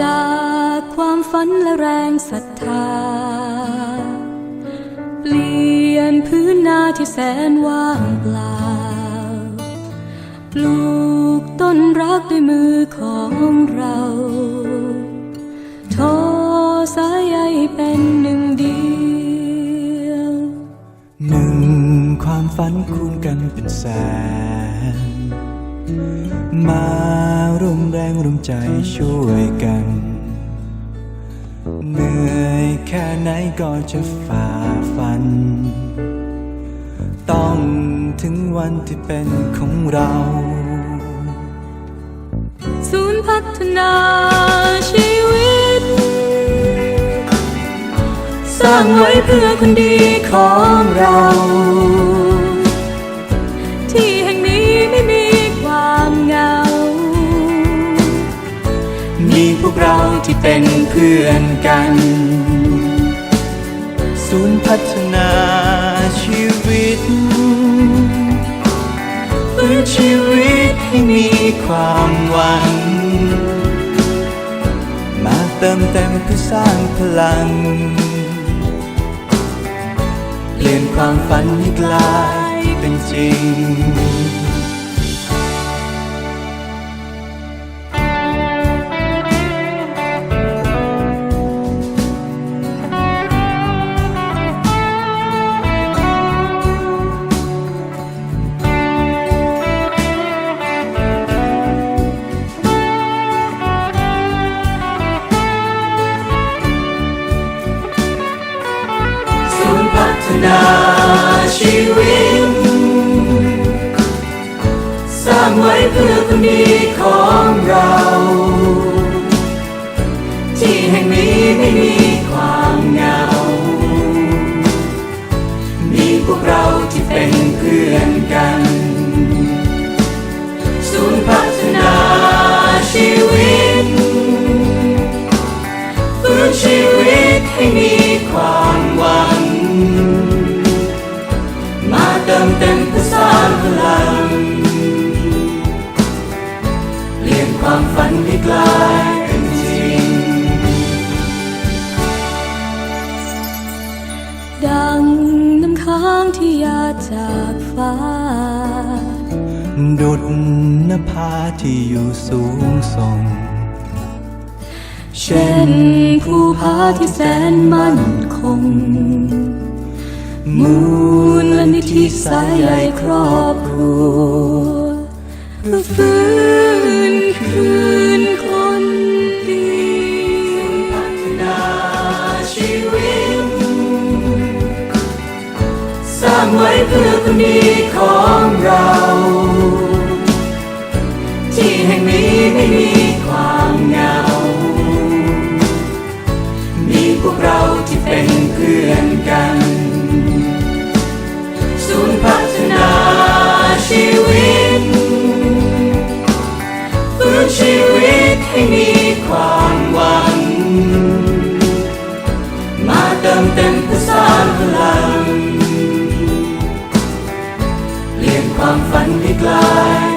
จากความฝันและแรงศรัทธา เปลี่ยนพื้นนาที่แสนว่างเปล่า ปลูกต้นรักด้วยมือของเราทอสายใยเป็นหนึ่งเดียว หนึ่งความฝันคูณกันเป็นแสน มาร่วมแรงร่วมใจช่วยกัน เหนื่อยแค่ไหนก็จะฝ่าฟัน ต้องถึง วันที่เป็นของเราศูนย์พัฒนาชีวิต สร้างไว้เพื่อคนดีของเรา ที่แห่งนี้ไม่มีความเหงา มีพวกเราที่เป็นเพื่อนกัน ศูนย์พัฒนาชีวิต ฟื้นชีวิตให้มีความหวัง มาเติมเต็มเพื่อสร้างพลัง เปลี่ยนความฝันให้กลายเป็นจริง นาชีวิต สร้างไว้เพื่อคนดีของเรา ที่แห่งนี้ไม่มี ความฝันให้กลายเป็นจริง ดังน้ำค้างที่หยาดจากฟ้า ดุดนภาที่อยู่สูงส่ง เช่นภูผาที่แสนมั่นคง มูลนิธิสายใยครอบครัวเพื่อฟื้น คืนคนดีพัฒนาชีวิต สร้างไว้เพื่อคนดีของเรา ที่แห่งนี้ไม่มี ความฝันที่ไกล